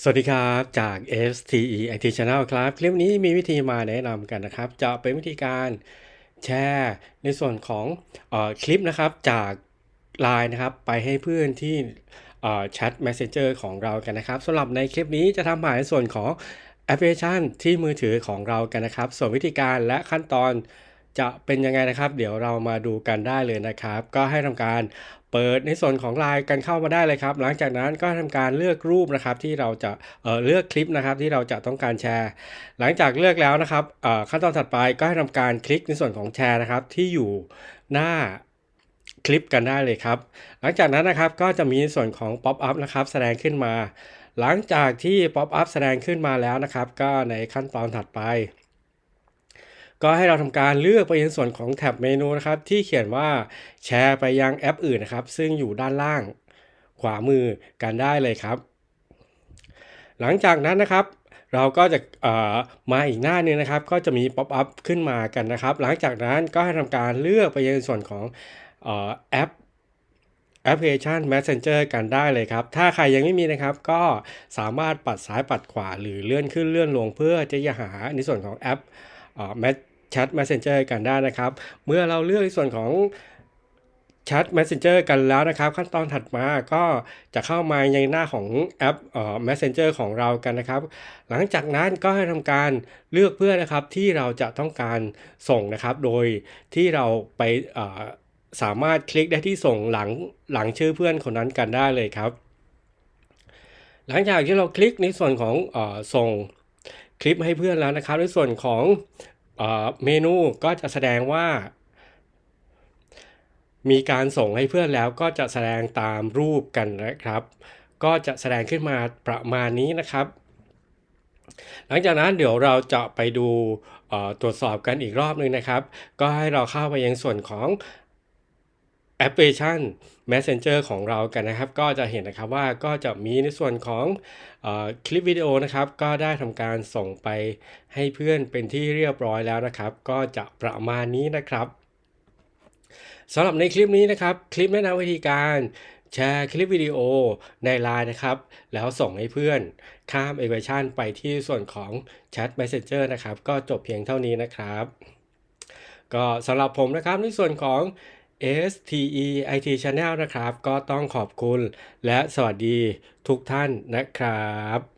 สวัสดีครับจาก STE IT Channel ครับ คลิปนี้มีวิธีมาแนะนำกันนะครับ จะเป็นวิธีการแชร์ในส่วนของออคลิปนะครับจาก Line นะครับไปให้เพื่อนที่แชท Messenger ของเรากันนะครับสำหรับในคลิปนี้จะทำผ่านในส่วนของแอปพลิเคชันที่มือถือของเรากันนะครับ ส่วนวิธีการและขั้นตอนจะเป็นยังไงนะครับ เดี๋ยวเรามาดูกันได้เลยนะครับ ก็ให้ทำการ เปิดในส่วนของไลน์กันเข้ามาได้เลยครับ หลังจากนั้นก็ทำการเลือกรูปนะครับที่เราจะเเลือกคลิปนะครับที่เราจะต้องการแชร์ หลังจากเลือกแล้วนะครับขั้นตอนถัดไปก็ให้ทำการคลิกในส่วนของแชร์นะครับที่อยู่หน้าคลิปกันได้เลยครับ หลังจากนั้นนะครับก็จะมีส่วนของ Pop up นะครับแสดงขึ้นมา หลังจากที่ Pop up แสดงขึ้นมาแล้วนะครับ ก็ในขั้นตอนถัดไป ก็ให้เราทำการเลือกไปยังส่วนของแท็บเมนูนะครับ ที่เขียนว่าแชร์ไปยังแอปอื่นนะครับ ซึ่งอยู่ด้านล่างขวามือกันได้เลยครับ หลังจากนั้นนะครับ เราก็จะเอ่อมาอีกหน้าหนึงนะครับ ก็จะมีป๊อปอัพขึ้นมากันนะครับ หลังจากนั้นก็ให้ทำการเลือกไปยังส่วนของอแอปแอปพลิเคชัน Messenger กันได้เลยครับ ถ้าใครยังไม่มีนะครับ ก็สามารถปัดซ้ายปัดขวาหรือเลื่อนขึ้นเลื่อนลงเพื่อจะหาในส่วนของแอปเอ่อ Chat Messenger กันได้นะครับ เมื่อเราเลือกในส่วนของ Chat Messenger กันแล้วนะครับ ขั้นตอนถัดมาก็จะเข้ามาในหน้าของแอปเอ่อ Messenger ของเรากันนะครับ หลังจากนั้นก็ให้ทำการเลือกเพื่อนนะครับที่เราจะต้องการส่งนะครับ โดยที่เราไปเอ่อสามารถคลิกได้ที่ส่งหลังหลังชื่อเพื่อนคนนั้นกันได้เลยครับ หลังจากที่เราคลิกในส่วนของเออส่งคลิปให้เพื่อนแล้วนะครับ ในส่วนของ เมนูก็จะแสดงว่า มีการส่งให้เพื่อนแล้วก็จะแสดงตามรูปกันนะครับ ก็จะแสดงขึ้นมาประมาณนี้นะครับ หลังจากนั้นเดี๋ยวเราจะไปดูตรวจสอบกันอีกรอบหนึงนะครับ ก็ให้เราเข้าไปยังส่วนของ แอปพลิเคชัน Messenger ของเรากันนะครับ ก็จะเห็นนะครับว่าก็จะมีในส่วนของอคลิปวิดีโอนะครับ ก็ได้ทำการส่งไปให้เพื่อนเป็นที่เรียบร้อยแล้วนะครับ ก็จะประมาณนี้นะครับสำหรับในคลิปนี้นะครับ คลิปแนะนำวิธีการแชร์คลิปวิดีโอใน Line นะครับ แล้วส่งให้เพื่อนข้ามเอ q u a t i o n ไปที่ส่วนของ Chat Messenger นะครับ ก็จบเพียงเท่านี้นะครับ ก็สำหรับผมนะครับในส่วนของ STE IT Channel นะครับ ก็ต้องขอบคุณและสวัสดีทุกท่านนะครับ